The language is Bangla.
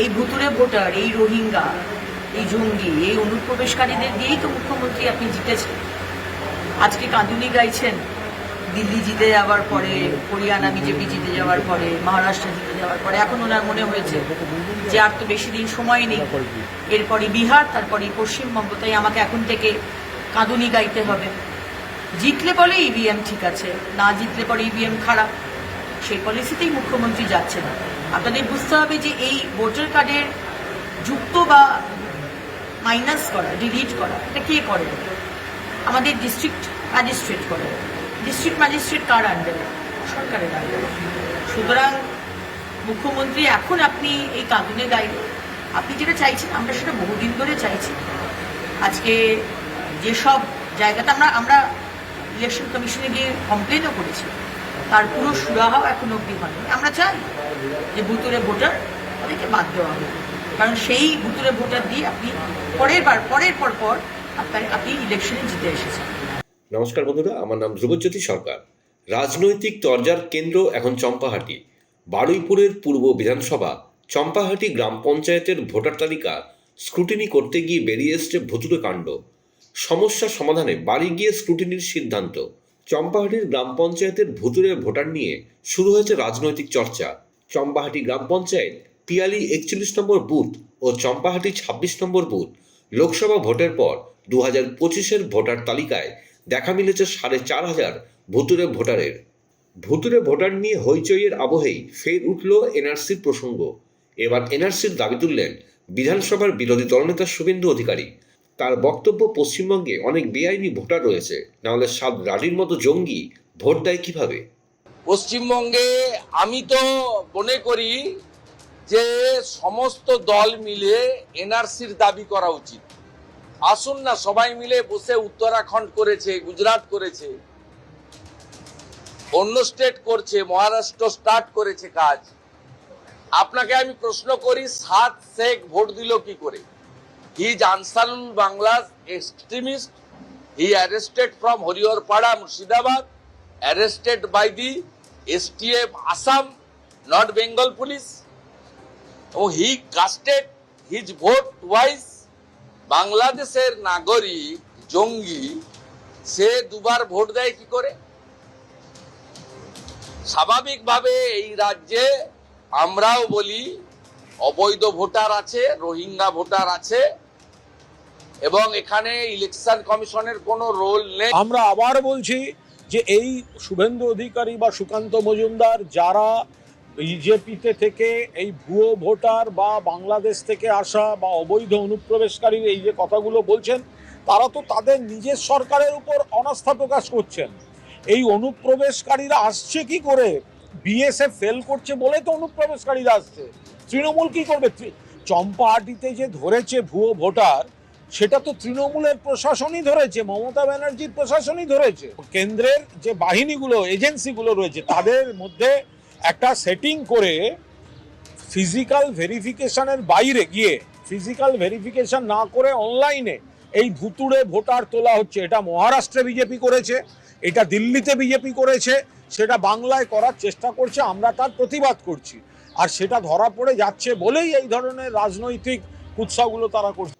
এই ভুতুরে ভোটার, এই রোহিঙ্গা, এই জঙ্গি, এই অনুপ্রবেশকারীদের দিয়েই তো মুখ্যমন্ত্রী আপনি জিতেছেন। আজকে কাঁদুনি গাইছেন, দিল্লি জিতে যাওয়ার পরে, হরিয়ানা বিজেপি জিতে যাওয়ার পরে, মহারাষ্ট্র জিতে যাওয়ার পরে, এখন ওনার মনে হয়েছে যে আর তো বেশি দিন সময় নেই। এরপরে বিহার তারপরে পশ্চিমবঙ্গ, তাই আমাকে এখন থেকে কাঁদুনি গাইতে হবে। জিতলে বলে ইভিএম ঠিক আছে, না জিতলে পরে ইভিএম খারাপ। সেই পলিসিতেই মুখ্যমন্ত্রী যাচ্ছে না আপনাদের বুঝতে হবে যে এই ভোটার কার্ডের যুক্ত বা মাইনাস করা ডিলিট করা, এটা কে করে? আমাদের ডিস্ট্রিক্ট ম্যাজিস্ট্রেট করে। ডিস্ট্রিক্ট ম্যাজিস্ট্রেট কার আন্ডারে সরকারের আন্ডারে সুতরাং মুখ্যমন্ত্রী, এখন আপনি এই কাঁদুনে গাইড আপনি যেটা চাইছেন, আমরা সেটা বহুদিন ধরে চাইছি। আজকে যেসব জায়গাতে আমরা আমরা ইলেকশন কমিশনে গিয়ে কমপ্লেনও করেছি। তার পুরো সুরাহাও এখন অব্দি হয়নি। আমরা চাই যে ভুতুরে ভোটার তাদেরকে বাদ দেওয়া হবে কারণ সেই ভুতুরে ভোটার দিয়ে আপনি পরের বার, পরের পর পর আপনার, আপনি ইলেকশনে জিতে এসেছেন। নমস্কার বন্ধুরা, আমার নাম ধ্রুবজ্যোতি সরকার। রাজনৈতিক তরজার কেন্দ্র এখন চম্পাহাটি। বারুইপুরের পূর্ব বিধানসভা চম্পাহাটি গ্রাম পঞ্চায়েতের ভোটার তালিকা স্ক্রুটিনি করতে গিয়ে বেরিয়ে এসছে ভুতুরে কাণ্ড। সমস্যা সমাধানে বাড়ি গিয়ে স্ক্রুটিনির সিদ্ধান্ত। চম্পাহাটির গ্রাম পঞ্চায়েতের ভুতুরে ভোটার নিয়ে শুরু হয়েছে রাজনৈতিক চর্চা। চম্পাহাটি গ্রাম পঞ্চায়েত পিয়ালি একচল্লিশ নম্বর বুথ ও চম্পাহাটি ছাব্বিশ নম্বর বুথ। লোকসভা ভোটের পর দু হাজার পঁচিশের ভোটার তালিকায় দেখা মিলেছে সাড়ে চার হাজার ভুতুরে ভোটারের। ভুতুরে ভোটার নিয়ে হইচইয়ের আবহেই ফের উঠল এনআরসির প্রসঙ্গ। এবার এনআরসির দাবি তুললেন বিধানসভার বিরোধী দলনেতা শুভেন্দু অধিকারী। তার বক্তব্য পশ্চিমবঙ্গে অনেক বেআইনি ভোটার রয়েছে। নাহলে সাত রাডির মতো জঙ্গি ভোট দেয় কীভাবে? পশ্চিমবঙ্গে আমি তো মনে করি যে সমস্ত দল মিলে এনআরসির দাবি করা উচিত। আসুন না, সবাই মিলে বসে উত্তরাখণ্ড করেছে, গুজরাট করেছে, অন্য স্টেট করছে, মহারাষ্ট্র স্টার্ট করেছে কাজ। আপনাকে আমি প্রশ্ন করি, সাত শেখ ভোট দিল কি করে? He is Ansarul Bangla's extremist he arrested from Hariharpara Murshidabad arrested by the STF Assam, not Bengal police. Oh, he casted his vote twice. বাংলাদেশের নাগরিক জঙ্গি সে দুবার ভোট দেয় কি করে স্বাভাবিকভাবে এই রাজ্যে আমরাও বলি অবৈধ ভোটার আছে রোহিঙ্গা ভোটার আছে এবং এখানে ইলেকশন কমিশনের কোনো রোল নেই। আমরা আবার বলছি যে এই শুভেন্দু অধিকারী বা সুকান্ত মজুমদার যারা বিজেপিতে থেকে এই ভুয়ো ভোটার বা বাংলাদেশ থেকে আসা বা অবৈধ অনুপ্রবেশকারীর এই যে কথাগুলো বলছেন, তারা তো তাদের নিজের সরকারের উপর অনাস্থা প্রকাশ করছেন। এই অনুপ্রবেশকারীরা আসছে কি করে? বিএসএফ ফেল করছে বলে তো অনুপ্রবেশকারীরা আসছে। তৃণমূল কি করবে? চম্পাহাটিতে যে ধরেছে ভুয়ো ভোটার সেটা তো তৃণমূলের প্রশাসনই ধরেছে, মমতা ব্যানার্জির প্রশাসনই ধরেছে। কেন্দ্রের যে বাহিনীগুলো, এজেন্সিগুলো রয়েছে, তাদের মধ্যে একটা সেটিং করে ফিজিক্যাল ভেরিফিকেশনের বাইরে গিয়ে ফিজিক্যাল ভেরিফিকেশন না করে অনলাইনে এই ভুতুড়ে ভোটার তোলা হচ্ছে। এটা মহারাষ্ট্রে বিজেপি করেছে, এটা দিল্লিতে বিজেপি করেছে, সেটা বাংলায় করার চেষ্টা করছে, আমরা তার প্রতিবাদ করছি। আর সেটা ধরা পড়ে যাচ্ছে বলেই এই ধরনের রাজনৈতিক উৎসাহগুলো তারা করছে।